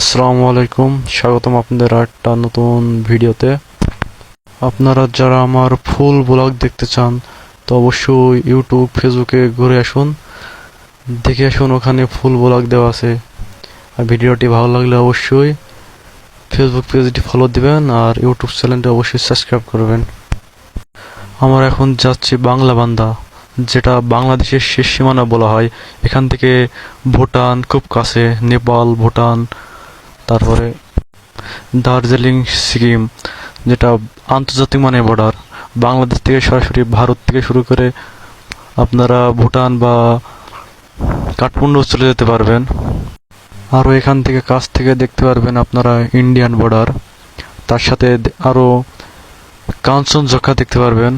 আসসালামু আলাইকুম, স্বাগতম আপনাদের একটা নতুন ভিডিওতে। আপনারা যারা আমার ফুল ব্লগ দেখতে চান, তো অবশ্যই ইউটিউব, ফেসবুকে ঘুরে আসুন। দেখে আসুন ওখানে ফুল ব্লগ দেওয়া আছে। আর ভিডিওটি ভালো লাগলে অবশ্যই ফেসবুক পেজটি ফলো দিবেন আর ইউটিউব চ্যানেলটি অবশ্যই সাবস্ক্রাইব করবেন। আমরা এখন যাচ্ছি বাংলা বান্দা, যেটা বাংলাদেশের শেষ সীমানা বলা হয়। এখান থেকে ভুটান, খুব কাছে, নেপাল, ভুটান তারপরে দার্জিলিং, সিকিম, যেটা আন্তর্জাতিক মানে বর্ডার বাংলাদেশ থেকে সরাসরি ভারত থেকে শুরু করে আপনারা ভুটান বা কাঠমান্ডু চলে যেতে পারবেন। আরও এখান থেকে কাছ থেকে দেখতে পারবেন আপনারা ইন্ডিয়ান বর্ডার তার সাথে আরও কাঞ্চনজঙ্ঘা দেখতে পারবেন,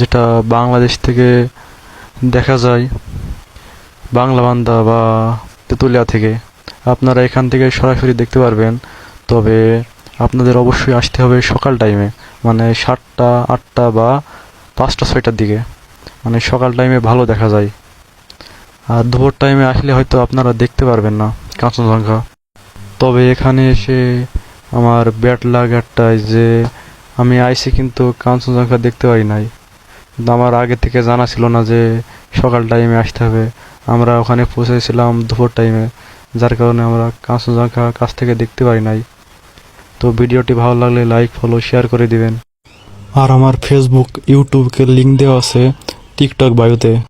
যেটা বাংলাদেশ থেকে দেখা যায় বাংলা বান্দা বা তেঁতুলিয়া থেকে। আপনারা এখান থেকে সরাসরি দেখতে পারবেন। তবে আপনাদের অবশ্যই আসতে হবে সকাল টাইমে মানে সাতটা, আটটা বা পাঁচটা, ছয়টার দিকে। মানে সকাল টাইমে ভালো দেখা যায়। আর দুপুর টাইমে আসলে হয়তো আপনারা দেখতে পারবেন না কাঞ্চনজঙ্ঘা তবে এখানে এসে আমার ব্যাট লাগ একটাই যে, আমি আইসি কিন্তু কাঞ্চনজঙ্ঘা দেখতে পারি নাই। কিন্তু আমার আগে থেকে জানা ছিল না যে সকাল টাইমে আসতে হবে। আমরা ওখানে পৌঁছেছিলাম দুপুর টাইমে যার কারণে আমরা কাঞ্চনজঙ্ঘা কাছ থেকে দেখতে পারি নাই। তো ভিডিওটি ভালো লাগলে লাইক ফলো শেয়ার করে দিবেন। আর আমার ফেসবুক ইউটিউবকে লিঙ্ক দেওয়া আছে টিকটক বায়ুতে